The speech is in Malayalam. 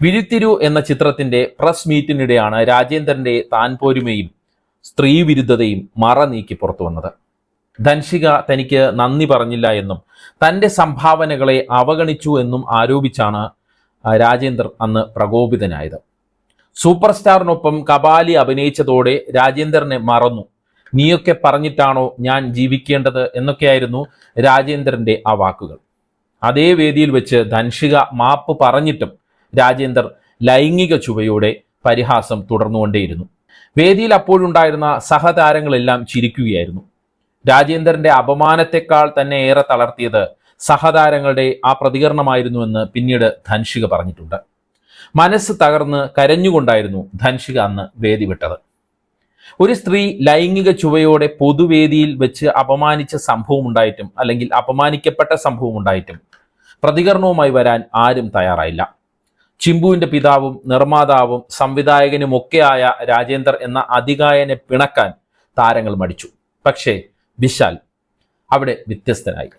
വിഴിത്തിരു എന്ന ചിത്രത്തിന്റെ പ്രസ് മീറ്റിനിടെയാണ് രാജേന്ദ്രന്റെ താൻ പോരുമയും സ്ത്രീ വിരുദ്ധതയും മറ നീക്കി പുറത്തു വന്നത്. ധൻഷിക തനിക്ക് നന്ദി പറഞ്ഞില്ല എന്നും തന്റെ സംഭാവനകളെ അവഗണിച്ചു എന്നും ആരോപിച്ചാണ് രാജേന്ദ്രൻ അന്ന് പ്രകോപിതനായത്. സൂപ്പർ സ്റ്റാറിനൊപ്പം കപാലി അഭിനയിച്ചതോടെ രാജേന്ദ്രനെ മറന്നു. നീയൊക്കെ പറഞ്ഞിട്ടാണോ ഞാൻ ജീവിക്കേണ്ടത് എന്നൊക്കെയായിരുന്നു രാജേന്ദ്രന്റെ ആ വാക്കുകൾ. അതേ വേദിയിൽ വെച്ച് ധൻഷിക മാപ്പ് പറഞ്ഞിട്ടും രാജേന്ദർ ലൈംഗിക ചുവയോടെ പരിഹാസം തുടർന്നുകൊണ്ടേയിരുന്നു. വേദിയിൽ അപ്പോഴുണ്ടായിരുന്ന സഹതാരങ്ങളെല്ലാം ചിരിക്കുകയായിരുന്നു. രാജേന്ദ്രന്റെ അപമാനത്തെക്കാൾ തന്നെ ഏറെ തളർത്തിയത് സഹതാരങ്ങളുടെ ആ പ്രതികരണമായിരുന്നുവെന്ന് പിന്നീട് ധൻഷിക പറഞ്ഞിട്ടുണ്ട്. മനസ്സ് തകർന്ന് കരഞ്ഞുകൊണ്ടായിരുന്നു ധൻഷിക അന്ന് വേദി വിട്ടത്. ഒരു സ്ത്രീ ലൈംഗിക ചുവയോടെ പൊതുവേദിയിൽ വെച്ച് അപമാനിച്ച സംഭവം ഉണ്ടായിട്ടും അല്ലെങ്കിൽ അപമാനിക്കപ്പെട്ട സംഭവം ഉണ്ടായിട്ടും പ്രതികരണവുമായി വരാൻ ആരും തയ്യാറായില്ല. ചിമ്പുവിന്റെ പിതാവും നിർമ്മാതാവും സംവിധായകനുമൊക്കെയായ രാജേന്ദർ എന്ന അതികായനെ പിണക്കാൻ താരങ്ങൾ മടിച്ചു. പക്ഷേ വിശാൽ അവിടെ വ്യത്യസ്തനായി.